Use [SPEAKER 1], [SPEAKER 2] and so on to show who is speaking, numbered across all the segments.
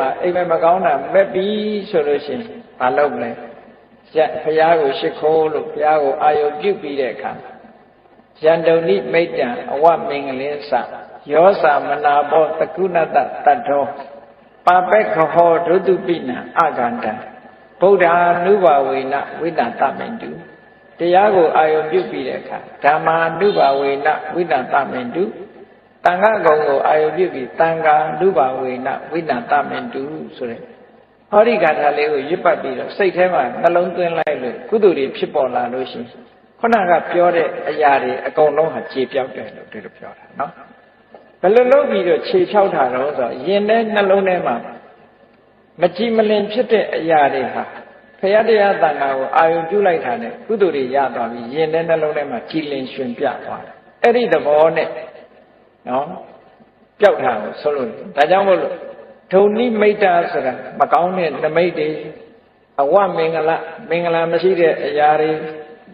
[SPEAKER 1] မှာအိမ်မက်မကောင်းတာမက်ပြီဆိုလို့ရှိရင်မလုပ်လဲရဘုရားကိုရှိခိုးလို့ဘုရားကိုအာယုပြုပြီးတဲ့အခါယန္တုန်နိမိတ်တံအဝမင်္ဂလင်းစယောစာမနာဘောတကုဏတတတ္ထောပါပက်ခဟောဒုတုပိနံအကန္တံဗုဒ္ဓ ानु ဘာဝေနဝိတ္တတမင်တုတရားကိုအာယုပြုပြီးတဲ့အခါဓမ္မာနုဘာဝေနဝိတ္တတမင်တု တန်ခါကုံကိုအာယုပြုပြီးတန်ခါနုဘာဝေနဝိတ္တတမင်တုဆိုတဲ့ဟောဒီဂါထာလေးကိုရွတ်ပတ်ပြီးတော့စိတ်ထဲမှာနှလုံးသွင်းလိုက်လို့ကုသိုလ်တွေဖြစ်ပေါ်လာလို့ရှိရင်ခုနကပြောတဲ့အရာတွေအကုန်လုံးဟာခြေပြောက်တယ်လို့ဒီလိုပြောတာနော်ဘယ်လိုလုပ်ပြီးတော့ခြေဖြောက်တာတော့ဆိုရင်ထဲနှလုံးထဲမှာမကြည်မလင်ဖြစ်တဲ့အရာတွေဟာဖရာတရားတန်ခါကိုအာယုပြုလိုက်တာနဲ့ကုသိုလ်တွေရသွားပြီးရင်ထဲနှလုံးထဲမှာကြည်လင်ရှင်ပြသွားတယ်အဲ့ဒီသဘောနဲ့ နော်ပျောက်တာကိုဆိုလို့ဒါကြောင့်မို့လို့ဒုံနိမိတ်တာဆိုတာမကောင်းတဲ့နမိတ်တွေအဝမင်္ဂလမင်္ဂလာမရှိတဲ့အရာတွေ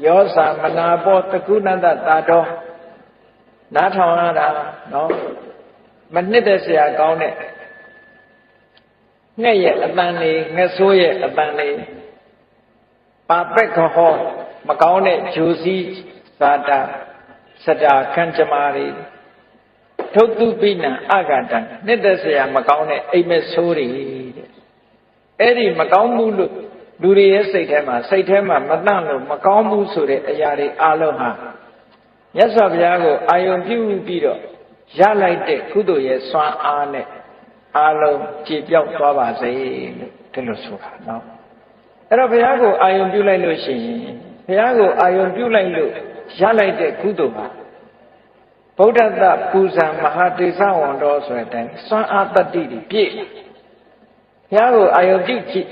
[SPEAKER 1] ယောစာမနာဘောတကုဏတတာတော်နားထောင်ရတာနော်မနှစ်သက်စရာကောင်းတဲ့ငှက်ရဲ့အတန်လေးငှက်ဆိုးရဲ့အတန်လေးပါပက်ခဟောမကောင်းတဲ့ဂျိုစီဇာတာစတာခန့်ကြမာတွေ ထုတ်တုပိနံအဂတံနှစ်သက်စရာမကောင်းတဲ့အိမ်မက်ဆိုးတွေတဲ့အဲ့ဒီမကောင်းမှုလို့လူတွေရဲ့စိတ်ထဲမှာစိတ်ထဲမှာမတန့်လို့မကောင်းဘူးဆိုတဲ့အရာတွေအလုံးဟာမြတ်စွာဘုရားကိုအာယုံပြုပြီးတော့ရလိုက်တဲ့ကုသိုလ်ရဲ့စွမ်းအားနဲ့အလုံးကြည်ပြောက်သွားပါစေလို့ဒီလိုဆိုတာနော်အဲ့တော့ဘုရားကိုအာယုံပြုလိုက်လို့ရှိရင်ဘုရားကိုအာယုံပြုလိုက်လို့ရလိုက်တဲ့ကုသိုလ်ဟာ ဗုဒ္ဓတပူဇံမဟာတေသဝံတော်ဆိုတဲ့အတိုင်းစွမ်းအားတတ္တိတွေပြည့်ဘုရားကိုအာယုံပြုကြည့်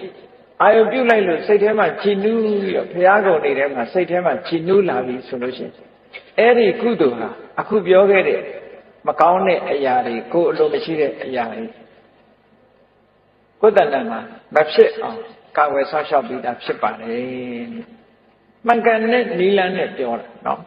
[SPEAKER 1] အာယုံပြုလိုက်လို့စိတ်ထဲမှာကြည်နူးပြီးတော့ဘုရားကုံနေထဲမှာစိတ်ထဲမှာကြည်နူးလာပြီဆိုလို့ရှိရင်အဲ့ဒီကုသိုလ်ဟာအခုပြောခဲ့တဲ့မကောင်းတဲ့အရာတွေကိုအလိုမရှိတဲ့အရာတွေကိုယ်တဏ္ဍာမှာမဖြစ်အောင်ကာဝယ်ဆောက်ရှောက်ပြီးသားဖြစ်ပါတယ်မှန်ကန်တဲ့နီလန်းနဲ့ပြောတာနော်